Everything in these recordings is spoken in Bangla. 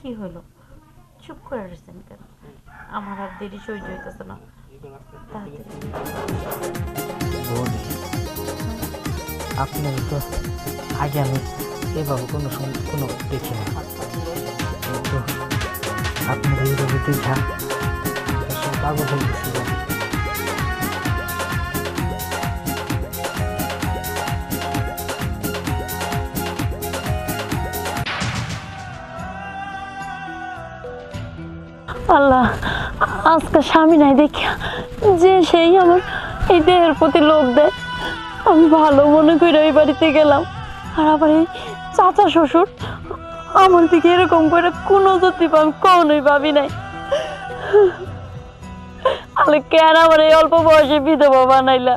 কি হলো চুপ করে রয়েছেন কেন? আমার আর দেরি সহ্য হইতেছে না। আপনার তো আগে আমি এভাবে কোনো কোনো দেখি না কিন্তু আপনার এইভাবে দেখা পাগল হয়ে গেছিল আল্লাহ, আজকে স্বামী নাই দেখিয়া যে সেই আমার এই দেহের প্রতি লোভ দেয়। আমি ভালো মনে করে ওই বাড়িতে গেলাম, আর আবার এই চাচা শ্বশুর আমার দিকে এরকম করে কোনো যদি আমি কখনোই ভাবি নাই। আলে কেন আমার এই অল্প বয়সে বিধবা বানাইলা?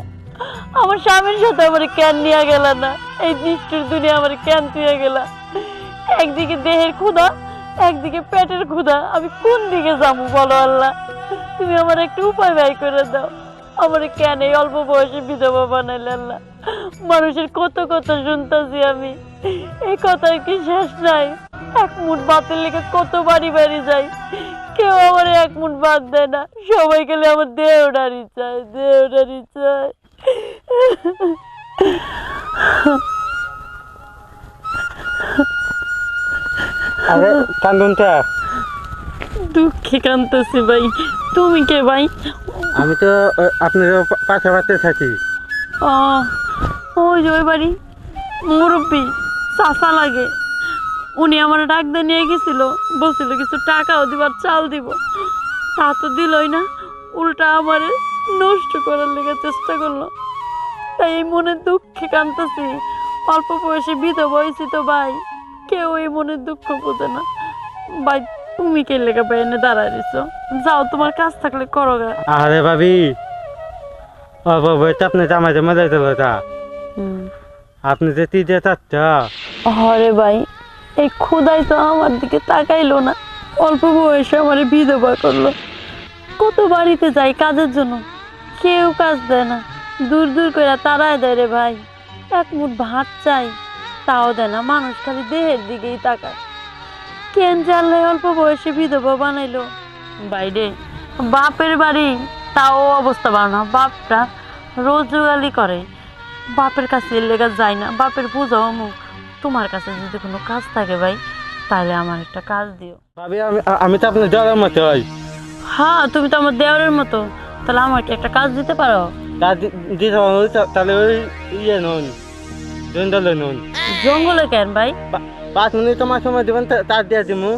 আমার স্বামীর সাথে আমার কেন নিয়ে গেল না? এই নিষ্ঠুর দুনিয়া আমার কেন তুই গেলা? একদিকে দেহের ক্ষুধা একদিকে পেটের ক্ষুধা, আমি কোন দিকে যাব বলো আল্লাহ? তুমি আমার একটু উপায় ব্যয় করে দাও। আমার কেন এই অল্প বয়সে বিধবা বানাইলে আল্লাহ? মানুষের কত কথা শুনতেছি আমি। এই কথার কি শেষ নাই? এক মুঠ ভাতের লেগে কত বাড়ি বাড়ি যাই। কেউ আমার এক মুঠ ভাত দেয় না। সবাই গেলে আমার দেহডারি চায় দেহডারি চায়। আরে কান্দনটা। দুঃখে কান্দতেছি ভাই। তুমি কে ভাই? আমি তো আপনার পাশে পাশে থাকি। ও ওই যে ওই বাড়ি। মুরব্বী চাষা লাগে। উনি আমার ডাক দিয়ে নিয়ে গেছিল। বলছিল কিছু টাকাও দিবার চাল দিব। তা তো দিলই না। উল্টা আমারে নষ্ট করার লেগে চেষ্টা করল। তাই এই মনে দুঃখে কান্দতেছি অল্প বয়সে বিধবা হয়েছি তো ভাই। কেউ এই মনের দুঃখ বোঝে না। ভাই তুমি কে লেগে ভাই এনে দাঁড়ায় দিছো যাও তোমার কাজ থাকলে করো গা। আরে ভাবি ও বাবা আপনি জামাইতে মজা দিল তা আপনি যে তিনটে চারটা হরে ভাই এই খুদাই তো আমার দিকে তাকাইলো না। অল্প বয়সে আমার বিধবা করল। কত বাড়িতে যাই কাজের জন্য? কেউ কাজ দেয় না। দূর দূর করে তারাই দেয় রে ভাই। এক মুঠ ভাত চাই। তাও দেয় না মানুষ খালি দেহের দিকেই তাকায়। কেন জানলে অল্প বয়সে বিধবা বানাইলো? বাইরে বাপের বাড়ি তাও অবস্থা ভালো না। বাপটা রোজগালি করে। বাপের কাছে লেগে যায় না। বাপের পূজাও মুখ তোমার কাছে যদি কোনো কাজ থাকে ভাই তাহলে আমার একটা কাজ দিও। ভাবি আমি আমি তো আপনার জ্বরের মতো হই। হ্যাঁ তুমি তো আমার দেওয়ারের মতো। তাহলে আমাকে একটা কাজ দিতে পারো? দিতে তাহলে ওই ইয়ে নুন জঙ্গলে নুন জঙ্গলে কেন ভাই? পাঁচ মিনিট তোমার সময় দিবেন তার দিয়ে দিমু।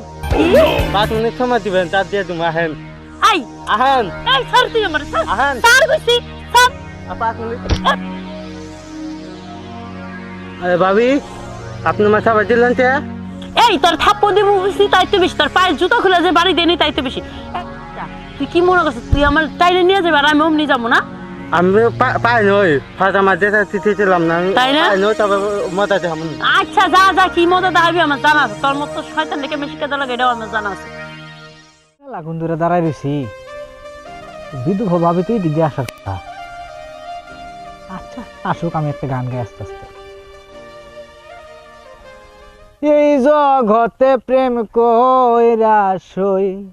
পাঁচ মিনিট সময় দিবেন তার দিয়ে দিমু আহেন। আই! আহেন। এই ছাড় তুই আমার ছাড়। আহেন। ছাড় কইছি আর পাঁচ মিনিট। আরে ভাবি আপনি মাথা বাজিলেন তে? এই তোর থাপ্পড় দিব বুঝছি তাই তো বেশি। তোর পায়ের জুতো খুলে যে বাড়ি দেনি তাই তো বেশি। তুই কি মনে করছিস? তুই আমার টাইনে নিয়ে যাবে আর আমি অমনি যাব না? আমি পা- পাই নই যেটা চিঠি না। তাই না? পাই নই তবে মজা দিয়ে আমি। আচ্ছা যা যা কি মজা দাবি আমার জানা আছে। তোর মতো শয়তান দেখে বেশি কাজে লাগে এটাও আমার জানা আছে। লাগুন দূরে দাঁড়াই রয়েছি। বিধবা ভাবে তুই দিদি আসার কথা। আচ্ছা। আসুক আমি একটা গান গাই আস্তে আস্তে। এই জগতে প্রেম কইরা সই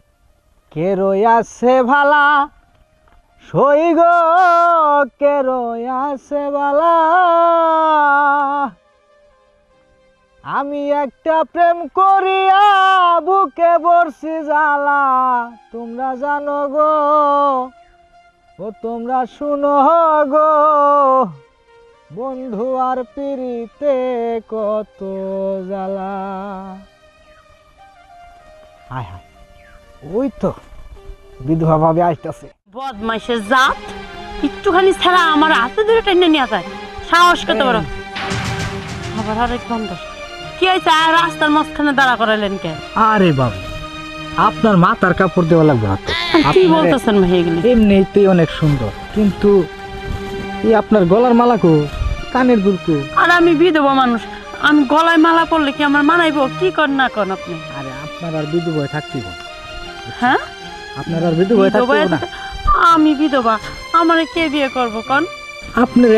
কে আছে ভালা? সই গো কে আছে ভালা আমি একটা প্রেম করিয়া বুকে বর্ষি জ্বালা। তোমরা জানো গো, ও তোমরা শুনো গো, বন্ধু আর পিড়িতে কত জ্বালা। হায় হায়, ওই তো বিধবা ভাবে আসতেছে বদমাইশের জাত। একটুখানি ছাড়া আমার হাতে ধরে টেনে নিয়ে যায়। সাহস কত বড়। আবার আরেক বন্ধ। কি হয়েছে? আর রাস্তার মাঝখানে দাঁড়া করালেন কে? আরে বাবু আপনার মাথার কাপড় দেওয়া লাগবে কি বলতেছেন ভাই এগুলি এমনিতেই অনেক সুন্দর কিন্তু এই আপনার গলার মালা কো? কানের দুল কো? আর আমি বিধবা মানুষ। আমি গলায় মালা পরলে কি আমার মানাইবো? কি কর না কর আপনি? আরে আপনার আর বিধু ভয় থাকতে হ্যাঁ? আপনার আর বিধু ভয় বিধবা থাকতে না। আমি বিধবা আমারে কে বিয়ে করব কন? আপনার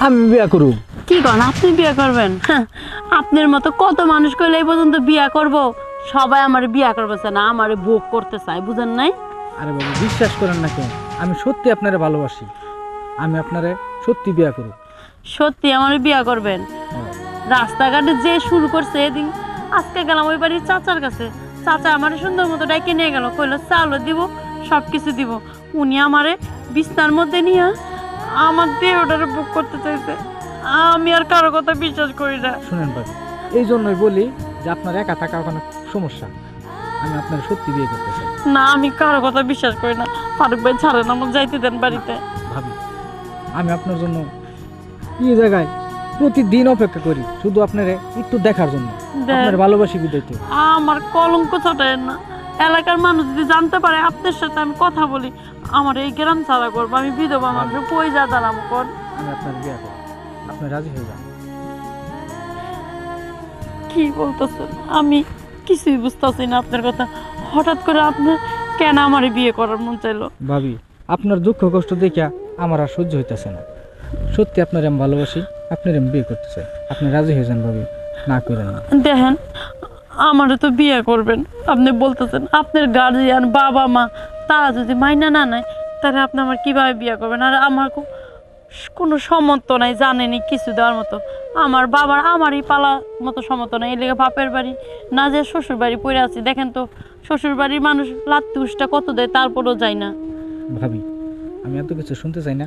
আমি বিয়ে করু কি কন আপনি বিয়ে করবেন? হ্যাঁ, আপনার মতো কত মানুষ করলে এই পর্যন্ত বিয়ে করব? সবাই আমার বিয়ে করবে চায় না আমার ভোগ করতে চায় বুঝেন নাই? আরে বাবু বিশ্বাস করেন না কেন আমি সত্যি আপনারে ভালোবাসি। আমি আপনারে সত্যি বিয়ে করব। সত্যি আমার বিয়ে করবেন? রাস্তাঘাটে যে শুরু করছে এদিন আজকে গেলাম ওই বাড়ির চাচার কাছে। চাচা আমার সুন্দর মতো ডাকে নিয়ে গেল কইলো চাউলও দিব সব কিছু দিব। উনি আমারে বিছনার মধ্যে নিয়ে আমার দেহটারে বুক করতে চাইছে। আমি আর কারও কথা বিশ্বাস করি না। শুনেন বাবু এই জন্যই বলি যে আপনার একা থাকা কোনো সমস্যা। আমি আপনার সত্যি বিয়ে করতে চাই। না আমি কারও কথা বিশ্বাস করি না। ফারুক ভাই ছাড়েন আমার যাইতে দেন বাড়িতে। ভাবি আমি আপনার জন্য এই জায়গায় প্রতিদিন অপেক্ষা করি শুধু আপনারে একটু দেখার জন্য। দেন। আপনার ভালোবাসি বিদাইতে আমার কলঙ্ক ছটায় না। এলাকার মানুষ যদি জানতে পারে আপনার সাথে আমি কথা বলি আমার এই গ্রাম ছাড়া করব আমি বিধবা মানুষ কই যা দাঁড়াবো কর আমি আপনার বিয়ে করব। আপনি রাজি হয়ে যান। কি বলতেছেন? আমি কিছুই বুঝতেছি না আপনার কথা। হঠাৎ করে আপনি কেন আমার বিয়ে করার মন চাইলো? ভাবি আপনার দুঃখ কষ্ট দেখিয়া আমার আর সহ্য হইতেছে না। সত্যি আপনার আমি ভালোবাসি আপনার আমি বিয়ে করতে চাই। আপনি রাজি হয়ে যান ভাবি না করেন না। দেখেন আমারও তো বিয়ে করবেন। আপনি বলতেছেন, আপনার গার্জিয়ান বাবা, মা, তারা যদি মাইনা না নেয়, তাহলে আপনি আমার কীভাবে বিয়ে করবেন? আর আমার কোনো সমর্থ নাই, জানেনি, কিছু দেওয়ার মতো। আমার বাবার, আমারই পালা মতো সমর্থ নাই। লেগে বাপের বাড়ি না যে শ্বশুর বাড়ি পড়ে আছি, দেখেন তো, শ্বশুর বাড়ির মানুষ লাত্তি উষ্টা কত দেয়, তারপরও যাই না। ভাবি, আমি এত কিছু শুনতে চাই না।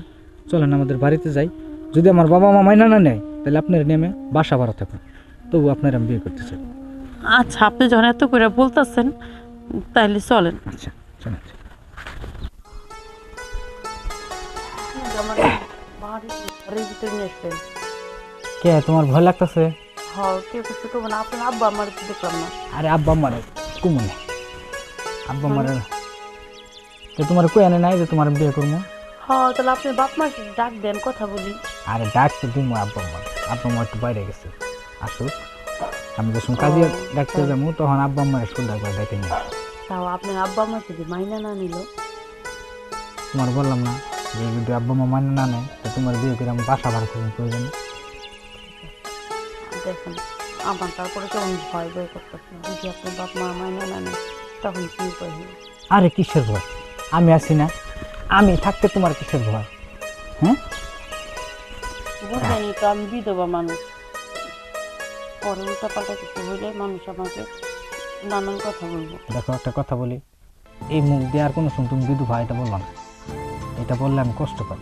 চলেন আমাদের বাড়িতে যাই। যদি আমার বাবা মা মাইনা না নেয়, তাহলে আপনার নেমে বাসা ভাড়া থাকুন তবু আপনার আমি বিয়ে করতে চাই। আচ্ছা আপনি যখন এত করে বলতেছেন তাহলে চলেন। আচ্ছা কে তোমার ভয় লাগতেছে? হ্যাঁ আব্বা আমার দেখলাম না। আরে আব্বা মারে কুমনে। আব্বা মারে তো তোমার কই আনে নাই যে তোমার বিয়ে করব? হ্যাঁ তাহলে আপনি বাপ মাকে ডাক দেন কথা বলি। আরে ডাক তো দিমু আব্বা মার আব্বা মা একটু বাইরে গেছে। আসুক। আমি যখন কাজে ডাকতে যাব। তখন আব্বা মার স্কুল ডাকবার ডেকে নিয়ে তাও আপনার আব্বা মা যদি মাইনা না নিল? তোমার বললাম না যে যদি আব্বা মা মানে না নেয় তো তোমার বিয়ে করে আমি বাসা ভাড়া করব প্রয়োজন। দেখেন আমার তারপরে কেমন ভয় ভয় করতেছে। যদি আপনার বাপ মা মাইনা না নেয় তখন কি উপায় আরে কিসের ভয়? আমি আছি না। আমি থাকতে তোমার কিসের ভয়? হ্যাঁ? বুঝলেনি তো আমি বিধবা মানুষ। পরে কিছু হইলে মানুষ আমাকে নানান কথা বলব। দেখো একটা কথা বলি। এই মুখ দিয়ে আর কোনো শুন তুমি বিধবা এটা বলবা না। এটা বললে আমি কষ্ট পাই।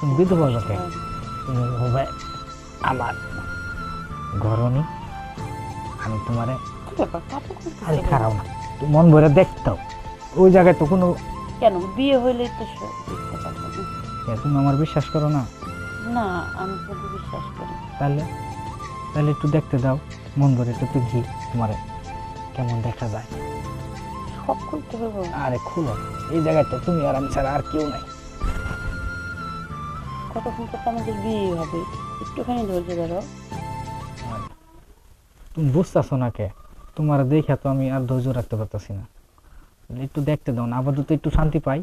তুমি বিধবা যাকে তুমি হবে আমার ঘরনি আমি তোমারে আরে খারাপ না। তুমি মন ভরে দেখতাও ওই জায়গায় তো কোনো কেন? বিয়ে হইলে তো দেখতে পারব তুমি আমার বিশ্বাস করো না? না আমি বিশ্বাস করি তাহলে? তাহলে একটু দেখতে দাও। মন ভরে একটু ঘি তোমারে। কেমন দেখা যায়? সব করতে হবে। আরে খুলো। এই জায়গাটা তুমি আর আমি ছাড়া আর কেউ নাই। কতক্ষণ পর আমাদের বিয়ে হবে। একটুখানি ধৈর্য ধরো। তুমি বুঝতেছো না কে? তোমার দেখা তো আমি আর ধৈর্য রাখতে পারতেছি না। একটু দেখতে দাও না আপাতত একটু শান্তি পাই।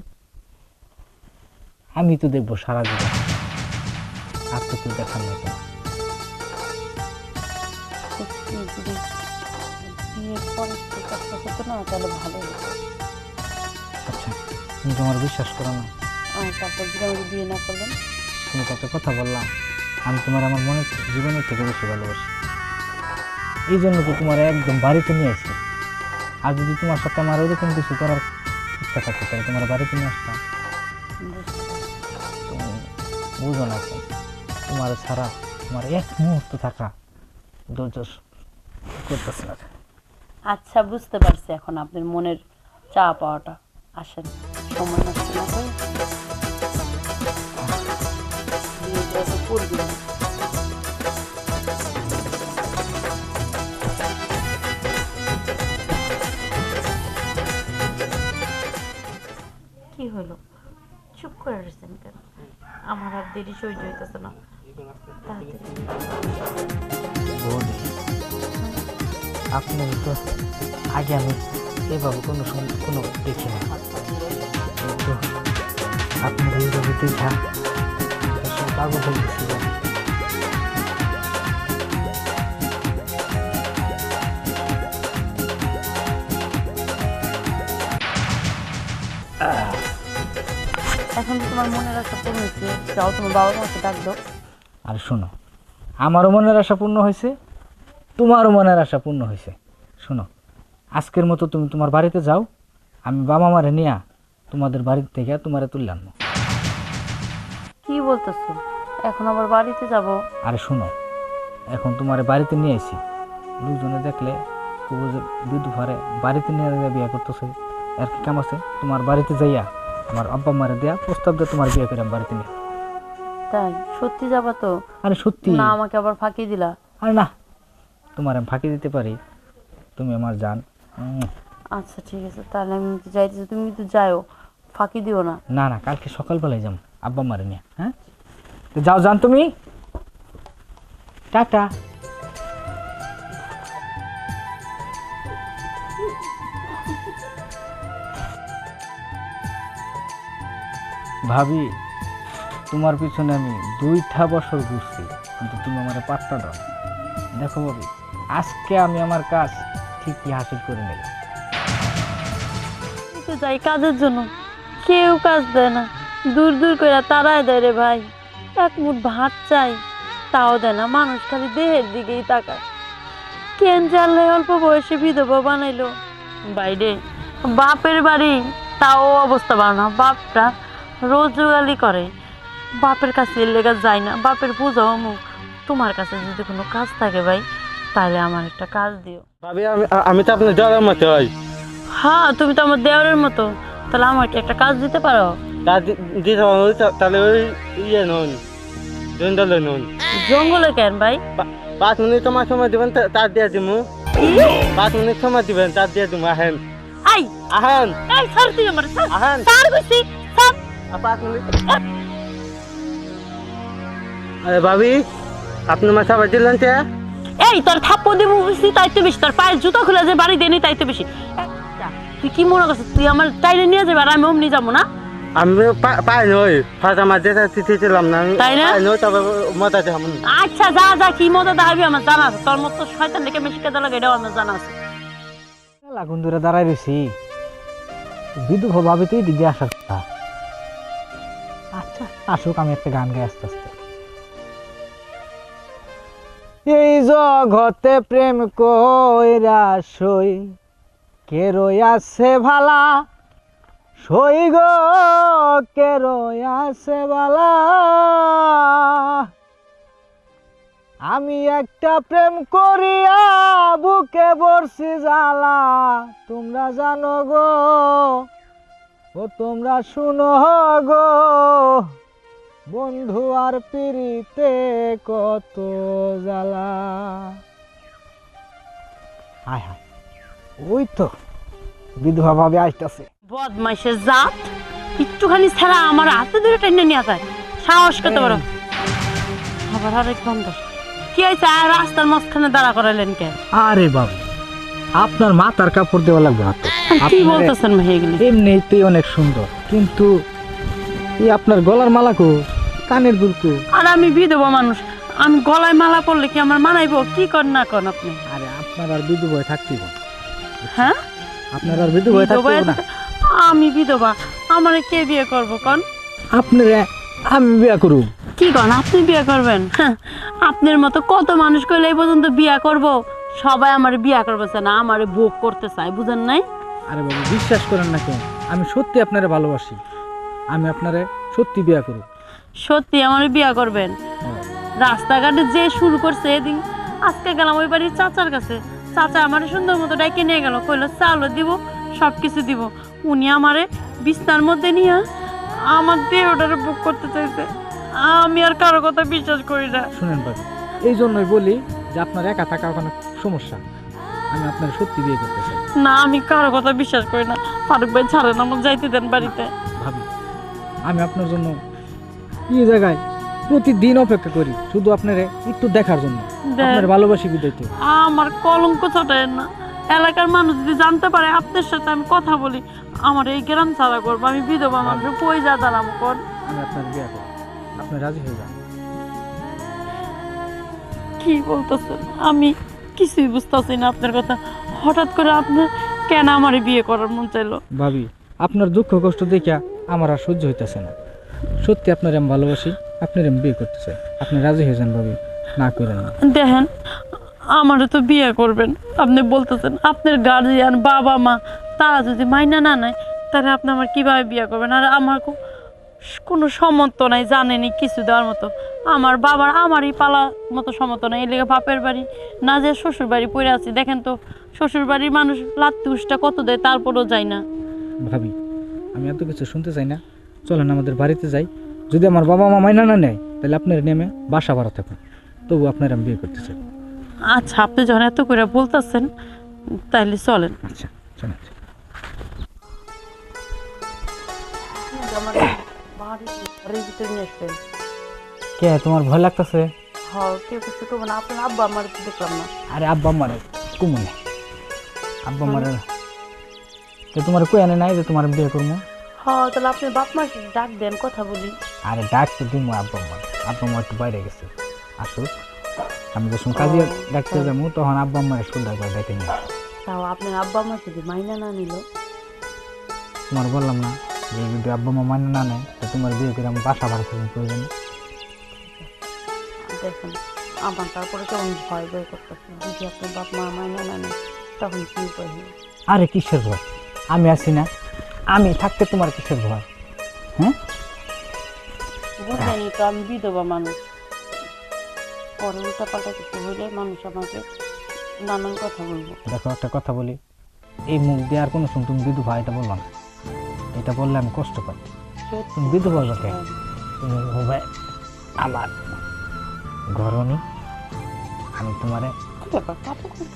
আমি তো দেখব সারা জীবন আর তো কেউ দেখার। সত্যি যদি বিয়ের পরে কাজটা হতো না তাহলে ভালো হতো। আচ্ছা তুমি তোমার বিশ্বাস করো না। আর তারপর যদি আমাকে বিয়ে না করবেন তুমি তো একটা কথা বললাম আমি তোমার আমার মনে জীবনের থেকে বেশি ভালোবাসি। এই জন্য তো তোমার একদম বাড়িতে নিয়ে আসি। আর যদি তোমার সাথে আমার ওরকম কিছু করার ইচ্ছা থাকতো তাহলে তোমার বাড়িতে নিয়ে আসতাম। বুঝো না তোমার ছাড়া তোমার এক মুহূর্ত থাকা ধৈর্য করতেছে না আচ্ছা বুঝতে পারছি এখন আপনার মনের চা পাওয়াটা আসেন সময় নষ্ট না। তো কি হলো? চুপ করে রয়েছেন কেন? আমার আর দেরি সহ্য হইতেছে না। তাড়াতাড়ি। আপনার তো আগে আমি এভাবে কোনো কোনো দেখি না। তো আপনার এইভাবে দেখা এখন তো তোমার মনের আশা পূর্ণ হয়েছে। যাও তোমার বাবা মাকে ডাকলো আর শোনো আমারও মনের আশা পূর্ণ হয়েছে। তোমারও মনের আশা পূর্ণ হয়েছে। শোনো আজকের মতো তুমি তোমার বাড়িতে যাও আমি বাবা মারে নিয়া তোমাদের বাড়ির থেকে তোমারে তুলে আনব কি বলতেছো? এখন আবার বাড়িতে যাব? আরে শোনো এখন তোমার বাড়িতে নিয়ে আসি দুজনে দেখলে বিদু ভারে বাড়িতে নিয়ে বিয়ে করতেছে। আর কি কাম আছে? তোমার বাড়িতে যাইয়া আমার আব্বা মারে দেয়া প্রস্তাব দিয়ে তোমার বিয়ে করে বাড়িতে নিয়ে। তাই? সত্যি যাবা তো? আরে সত্যি। না আমাকে আবার ফাঁকি দিলা। আরে না তোমার আমি ফাঁকি দিতে পারি। তুমি আমার জান। আচ্ছা ঠিক আছে তাহলে আমি তো যাইতেছি তুমি তো যাও ফাঁকি দিও না। না না কালকে সকালবেলায় যাম আব্বা মারে নিয়ে হ্যাঁ? তো যাও যান তুমি। টাটা। ভাবি তোমার পিছনে আমি দুইটা বছর ঘুরছি কিন্তু তুমি আমার পাত্তা দাও। দেখো ভাবি। আজকে আমি আমার কাজ ঠিকই হাসিল করে নিলাম। যাই কাজের জন্য। কেউ কাজ দেয় না। দূর দূর করে তারাই দেয় রে ভাই। এক মুঠ ভাত চাই, তাও দেয় না। মানুষ খালি দেহের দিকেই তাকায়। কেন জানলে অল্প বয়সে বিধবা বানাইলো? বাইরে, বাপের বাড়ি, তাও অবস্থা ভালো না। বাপটা রোজগালি করে। বাপের কাছে লেগে যায় না। বাপের পূজা অমুক। তোমার কাছে যদি কোনো কাজ থাকে ভাই তাহলে আমার একটা কাজ দিও। ভাবি আমি আমি তো আপনার জ্বরের মতো হয় হ্যাঁ তুমি তো আমার দেওয়ারের মতো। তাহলে আমাকে একটা কাজ দিতে পারো? দি- দিতে তাহলে ওই ইয়ে নন জঙ্গলে নন। জঙ্গলে কেন ভাই? পাঁচ মিনিট তোমার সময় দিবেন তার দিয়ে দিমু। পাঁচ মিনিট সময় দিবেন তার দিয়ে দিমু আহেন। আই! আহেন। এই ছাড় তুই আমার আহেন। ছাড় কইছি পাঁচ মিনিট আরে ভাবি আপনি সবাই দিলেন তে? এই তোর থাপ্পড় দিব বুঝছি তাই তো বেশি। তোর পায়ের জুতো খুলে যে বাড়ি দেনি তাই তো বেশি তুই কি মনে করছিস তুই আমার টাইনে নিয়ে যাবে আর আমি অমনি যাব না? আমি পাই নই ছিলাম না তাই না? নই তবে মজা দেখাম। আচ্ছা যা যা কি মজা দেখাবি আমার জানা আছে। তোর মতো শয়তান দেখে বেশি কাজে লাগে এটাও আমার জানা আছে। লাগুন দূরে দাঁড়াই রয়েছি। বিদু ভাবি তুই দিকে আসার কথা। আচ্ছা। আসুক আমি একটা গান গাই আস্তে আস্তে। এই জগতে প্রেম কইরা সই। কে আছে ভালা? সই গো, কে আছে ভালা? আমি একটা প্রেম করিয়া বুকে বর্ষি জ্বালা। তোমরা জানো গো, ও তোমরা শুনো গো। বন্ধু আর পিড়িতে কত জ্বালা। হায় হায় ওই তো বিধবা ভাবে আসতেছে বদমাইশের জাত একটুখানি ছাড়া আমার হাতে ধরে টেনে নিয়ে যায়। সাহস করতে পারো। আবার আরেক বন্ধ। কি হয়েছে? আর রাস্তার মাঝখানে দাঁড়া করাইলেন কে? আরে বাবু আপনার মাথার কাপড় দেওয়া লাগবে না তো। কি আপনারে- বলতেছেন ভাই এগুলি? এমনিতেই অনেক সুন্দর কিন্তু এই আপনার গলার মালা কো কানের দুল কো আর আমি বিধবা মানুষ আমি গলায় মালা পরলে কি আমার মানাইবো? কি কর না কর আপনি? আরে আপনার আর বিধু ভয় থাকতেই হ্যাঁ? আপনার আর বিধবা থাকতেই না আমি বিধবা আমারে কে বিয়ে করব কন? আপনারে আমি বিয়ে করব কি কন আপনি বিয়ে করবেন? হ্যাঁ, আপনার মতো কত মানুষ কইলে এই পর্যন্ত বিয়ে করব? সবাই আমার বিয়ে করবে না আমারে ভোগ করতে চায় বুঝেন নাই? আরে বাবু বিশ্বাস করেন না কেন? আমি সত্যি আপনারে ভালোবাসি। আমি আপনারে সত্যি বিয়ে করুম। সত্যি আমার বিয়া করবেন। রাস্তাঘাটে যে শুরু করছে এদিন আজকে গেলাম ওই বাড়ির চাচার কাছে। চাচা আমার সুন্দর মতো ডাইকে নিয়ে গেল কইলো চালও দিব সব কিছু দিব। উনি আমারে বিছনার মধ্যে নিয়ে আমার দেহটারে বুক করতে চাইছে। আমি আর কারও কথা বিশ্বাস করি না। শুনেন বাবু এই জন্যই বলি যে আপনার একা থাকা ওখানে সমস্যা। আমি আপনার সত্যি বিয়ে করতে চাই। না আমি কারও কথা বিশ্বাস করি না। ফারুক ভাই ছাড়েন আমার যাইতে দেন বাড়িতে। ভাবি আমি আপনার জন্য এই জায়গায় প্রতিদিন অপেক্ষা করি শুধু আপনারে একটু দেখার জন্য। আপনার ভালোবাসি বিদায়তে আমার কলঙ্ক ছটায় না। এলাকার মানুষ যদি জানতে পারে আপনার সাথে আমি কথা বলি আমার এই গ্রাম ছাড়া করব আমি বিধবা মানুষ কই যা দাঁড়াবো কর। আমি আপনার বিয়ে করব। আপনি রাজি হয়ে যান। কি বলতেছেন? আমি কিছুই বুঝতেছি না আপনার কথা। হঠাৎ করে আপনি কেন আমার বিয়ে করার মন চাইলো? ভাবি আপনার দুঃখ কষ্ট দেখা আমার আর সহ্য হইতেছে না। সত্যি আপনার আমি ভালোবাসি আপনার আমি বিয়ে করতে চাই। আপনি রাজি হয়ে যান ভাবি না করেন না। দেখেন আমারও তো বিয়ে করবেন। আপনি বলতেছেন আপনার গার্জিয়ান বাবা মা তারা যদি মাইনা না নেয় তাহলে আপনি আমার কীভাবে বিয়ে করবেন? আর আমার কোনো সমর্থ নাই জানেনি কিছু দেওয়ার মতো। আমার বাবার আমারই পালা মতো সমর্থ নাই। এলাকা বাপের বাড়ি না যে শ্বশুর বাড়ি পড়ে আছি দেখেন তো শ্বশুর বাড়ির মানুষ লাত্তি উষ্টা কত দেয় তারপরও যায় না। ভাবি আমি এত কিছু শুনতে চাই না। চলেন আমাদের বাড়িতে যাই। যদি আমার বাবা মা মাইনা না নেয় তাহলে আপনার নেমে বাসা ভাড়া থাকুন তবু আপনার আমি বিয়ে করতে চাই। আচ্ছা আপনি যখন এত করে বলতেছেন তাহলে চলেন। আচ্ছা চলেন কে তোমার ভয় লাগতেছে? হ্যাঁ আব্বা আমার দেখলাম না আরে আব্বা মারে কুমনে আব্বা মারে তোমার কই আনে নাই যে তোমার বিয়ে করব হ্যাঁ তাহলে আপনি বাপ মা ডাক দেন কথা বলি। আরে ডাক তো দিন আব্বা মা আব্বা মা একটু বাইরে গেছে। আসুক। আমি যখন কাজে ডাকতে। যাব তখন আব্বা মায়ের সুন্দর করে ডেকে নিয়ে তাও আপনার আব্বা মা যদি মাইনা না নিল? তোমার বললাম না যে যদি আব্বা মা মানে না নেয় তো তোমার বিয়ে করে আমি বাসা ভাড়া থাকব প্রয়োজন। দেখেন আমার তারপরে কেমন ভয় ভয় করতেছে। যদি আপনার বাপ মা মাইনা না নেয় তখন কি উপায় আরে কিসের ভয়? আমি আছি না। আমি থাকতে তোমার কিসের ভয়? হ্যাঁ বুঝলেনি তো আমি বিধবা মানুষ। পরে উল্টা পাল্টা কিছু হইলে মানুষ আমাকে নানান কথা বলব। দেখো একটা কথা বলি। এই মুখ দিয়ে আর কোনো শুন তুমি বিধবা এটা বলল না এটা বললে আমি কষ্ট পাই। তুমি বিধবা যাকে তুমি হবে আমার ঘরনি আমি তোমারে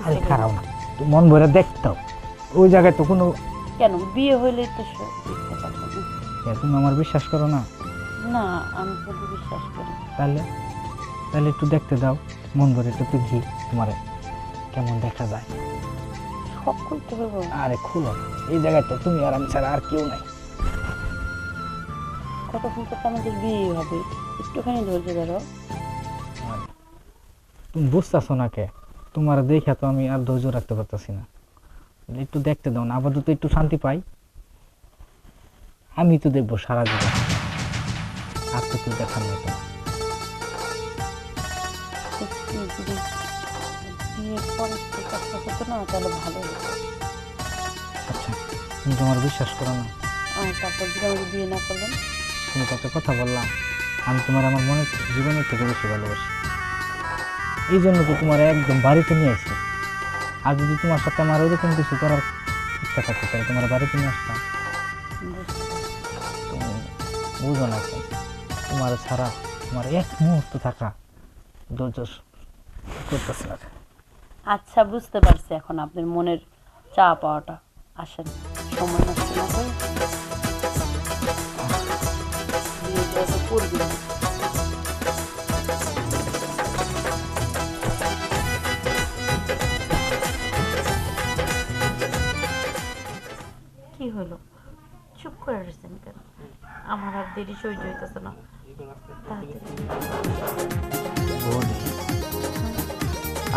আরে খারাপ না। তুমি মন ভরে দেখতো ওই জায়গায় তো কোনো কেন? বিয়ে হইলে তো সব দেখতে পারব না। তুমি আমার বিশ্বাস করো না? না আমি কিন্তু বিশ্বাস করি। তাহলে? তাহলে একটু দেখতে দাও মন ভরে একটু ঘি তোমারে। কেমন দেখা যায়? সব করতে পারব। আরে খুলো এই জায়গায় তো তুমি আর আমি ছাড়া আর কেউ নাই। কতক্ষণ তো আমাদের বিয়ে হবে? একটুখানি ধৈর্য ধরো। তুমি বুঝতেছো না কে? তোমার দেখে তো আমি আর ধৈর্য রাখতে পারতেছি না। একটু দেখতে দাও না আপাতত একটু শান্তি পাই। আমি তো দেখব সারা জীবন। আর তো কেউ দেখার নেই আচ্ছা তুমি তোমার বিশ্বাস করো না। বিয়ে না তুমি একটা কথা বললাম আমি তোমার আমার মনের জীবনের থেকে বেশি ভালোবাসি। এই জন্য তো তোমার একদম বাড়িতে নিয়ে আসি। আর যদি তোমার সাথে আমার ওরকম কিছু করার ইচ্ছা থাকতে তাহলে তোমার বাড়িতে নিয়ে আসতাম। তুমি বুঝো না তোমার ছাড়া তোমার এক মুহূর্ত থাকা ধৈর্য করতেছে না। আচ্ছা বুঝতে পারছি এখন আপনার মনের চা পাওয়াটা। আসেন সময় নষ্ট না করে করে রয়েছেন কেন? আমার আর দেরি সহ্য হইতেছে না।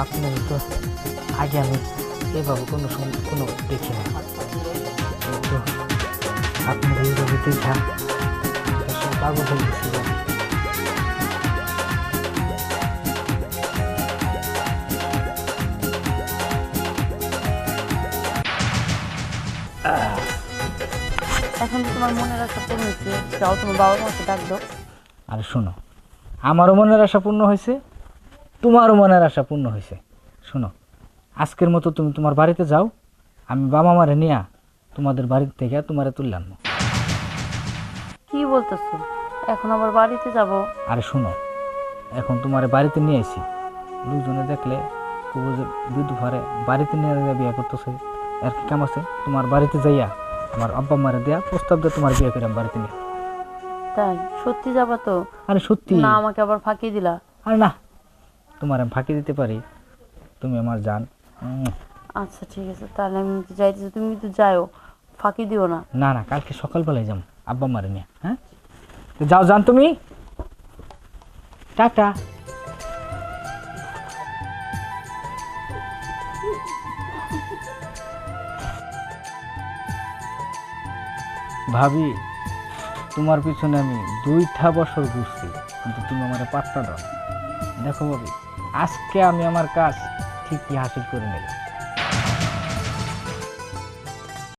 আপনার তো আগে আমি এভাবে কোনো সময় কোনো দেখি না আপনার এইভাবে দেখা সব পাগল হয়ে গেছিল। এখন তো তোমার মনের আশা পূর্ণ হয়েছে যাও তোমার বাবার মাকে ডাক দাও। আর শোনো আমারও মনের আশা পূর্ণ হয়েছে তোমারও মনের আশা পূর্ণ হয়েছে। শোনো আজকের মতো তুমি তোমার বাড়িতে যাও আমি বাবা মারে নিয়ে তোমাদের বাড়ির থেকে তোমারে তুলে আনব। কি বলতেছো? এখন আবার বাড়িতে যাব? আরে শোনো এখন তোমার বাড়িতে নিয়ে আসি লোকজনে দেখলে বিদ্যুৎ ভারে বাড়িতে নিয়ে গিয়ে বিয়ে করতেছে আর কি কাম আছে? তোমার বাড়িতে যাইয়া আমার আব্বা মারে দেয়া প্রস্তাব দিয়ে তোমার বিয়ে করে বাড়িতে নিয়ে। তাই? সত্যি যাবা তো? আরে সত্যি। না আমাকে আবার ফাঁকি দিলা। আরে না তোমার আমি ফাঁকি দিতে পারি। তুমি আমার জান। উম, আচ্ছা ঠিক আছে তাহলে আমি তো যাইতেছি। তুমি কিন্তু যাও ফাঁকি দিও না। না না কালকে সকালবেলায় যাব আব্বা মারে নিয়ে হ্যাঁ? তো যাও জান তুমি। টাটা। ভাবি, তোমার পিছনে আমি দুইটা বছর ঘুরছি, কিন্তু তুমি আমার পাত্তা দাও। দেখো ভাবি, আজকে আমি আমার কাজ ঠিকই হাসিল করে নিলাম।